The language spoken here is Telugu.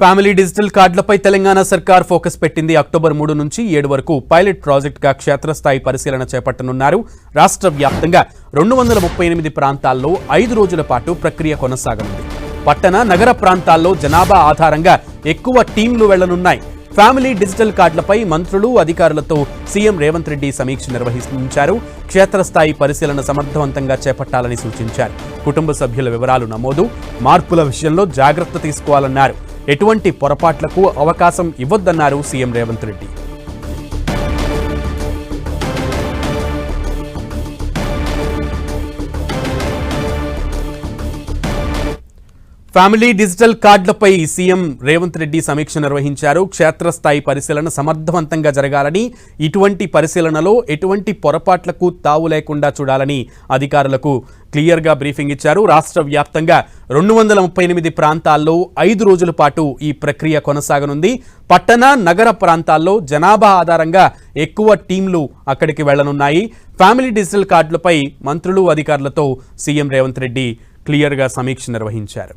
ఫ్యామిలీ డిజిటల్ కార్డులపై తెలంగాణ సర్కార్ ఫోకస్ పెట్టింది. అక్టోబర్ మూడు నుంచి ఏడు వరకు పైలట్ ప్రాజెక్టుగా క్షేత్రస్థాయి పరిశీలన చేపట్టనున్నారు. రాష్ట్ర వ్యాప్తంగా రెండు వందల ముప్పై ఎనిమిది ప్రాంతాల్లో ఐదు రోజుల పాటు ప్రక్రియ కొనసాగనుంది. పట్టణ నగర ప్రాంతాల్లో జనాభా ఆధారంగా ఎక్కువ టీంలు వెళ్ళనున్నాయి. ఫ్యామిలీ డిజిటల్ కార్డులపై మంత్రులు అధికారులతో సీఎం రేవంత్ రెడ్డి సమీక్ష నిర్వహించారు. క్షేత్రస్థాయి పరిశీలన సమర్థవంతంగా చేపట్టాలని సూచించారు. కుటుంబ సభ్యుల వివరాలు నమోదు. మార్పుల విషయంలో జాగ్రత్త తీసుకోవాలన్నారు. ఎటువంటి పొరపాట్లకు అవకాశం ఇవ్వొద్దన్నారు CM Revanth Reddy. Family digital కార్డులపై CM Revanth Reddy సమీక్ష నిర్వహించారు. క్షేత్రస్థాయి పరిశీలన సమర్థవంతంగా జరగాలని ఇటువంటి పరిశీలనలో ఎటువంటి పొరపాట్లకు తావు లేకుండా చూడాలని అధికారులకు క్లియర్గా బ్రీఫింగ్ ఇచ్చారు. రాష్ట్ర వ్యాప్తంగా రెండు వందల ముప్పై ఎనిమిది ప్రాంతాల్లో ఐదు రోజుల పాటు ఈ ప్రక్రియ కొనసాగనుంది. పట్టణ నగర ప్రాంతాల్లో జనాభా ఆధారంగా ఎక్కువ టీంలు అక్కడికి వెళ్ళనున్నాయి. ఫ్యామిలీ డిజిటల్ కార్డులపై మంత్రులు అధికారులతో సీఎం రేవంత్ రెడ్డి క్లియర్గా సమీక్ష నిర్వహించారు.